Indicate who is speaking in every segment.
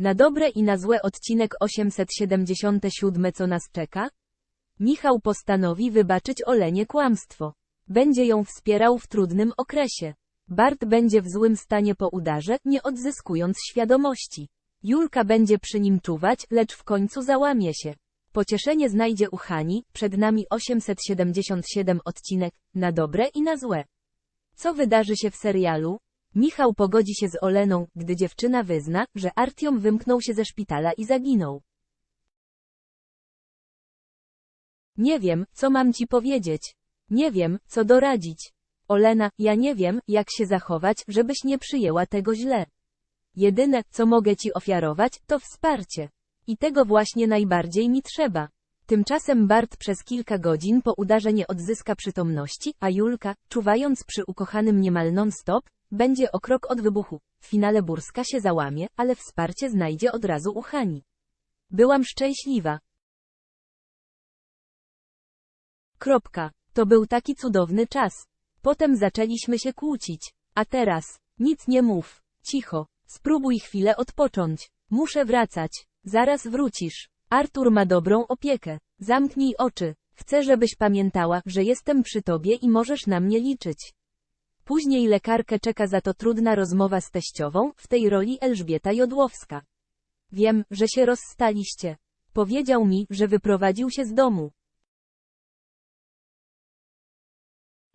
Speaker 1: Na dobre i na złe odcinek 877 co nas czeka? Michał postanowi wybaczyć Olenie kłamstwo. Będzie ją wspierał w trudnym okresie. Bart będzie w złym stanie po udarze, nie odzyskując świadomości. Julka będzie przy nim czuwać, lecz w końcu załamie się. Pocieszenie znajdzie u Hani, przed nami 877 odcinek, na dobre i na złe. Co wydarzy się w serialu? Michał pogodzi się z Oleną, gdy dziewczyna wyzna, że Artiom wymknął się ze szpitala i zaginął. Nie wiem, co mam ci powiedzieć. Nie wiem, co doradzić. Olena, ja nie wiem, jak się zachować, żebyś nie przyjęła tego źle. Jedyne, co mogę ci ofiarować, to wsparcie. I tego właśnie najbardziej mi trzeba. Tymczasem Bart przez kilka godzin po udarze nie odzyska przytomności, a Julka, czuwając przy ukochanym niemal non-stop, będzie o krok od wybuchu. W finale Burska się załamie, ale wsparcie znajdzie od razu u Hani. Byłam szczęśliwa. Kropka. To był taki cudowny czas. Potem zaczęliśmy się kłócić. A teraz, nic nie mów. Cicho. Spróbuj chwilę odpocząć. Muszę wracać. Zaraz wrócisz. Artur ma dobrą opiekę. Zamknij oczy. Chcę, żebyś pamiętała, że jestem przy tobie i możesz na mnie liczyć. Później lekarkę czeka za to trudna rozmowa z teściową, w tej roli Elżbieta Jodłowska. Wiem, że się rozstaliście. Powiedział mi, że wyprowadził się z domu.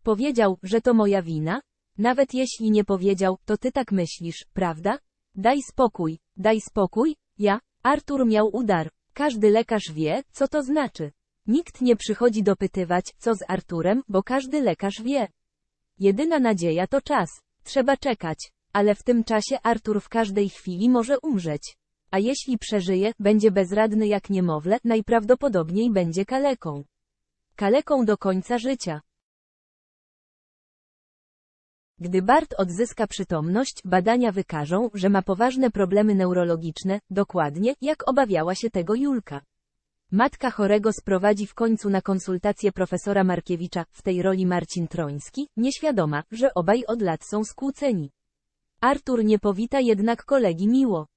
Speaker 1: Powiedział, że to moja wina? Nawet jeśli nie powiedział, to ty tak myślisz, prawda? Daj spokój, daj spokój, ja, Artur miał udar. Każdy lekarz wie, co to znaczy. Nikt nie przychodzi dopytywać, co z Arturem, bo każdy lekarz wie. Jedyna nadzieja to czas. Trzeba czekać. Ale w tym czasie Artur w każdej chwili może umrzeć. A jeśli przeżyje, będzie bezradny jak niemowlę, najprawdopodobniej będzie kaleką. Kaleką do końca życia. Gdy Bart odzyska przytomność, badania wykażą, że ma poważne problemy neurologiczne, dokładnie, jak obawiała się tego Julka. Matka chorego sprowadzi w końcu na konsultację profesora Markiewicza, w tej roli Marcin Troński, nieświadoma, że obaj od lat są skłóceni. Artur nie powita jednak kolegi miło.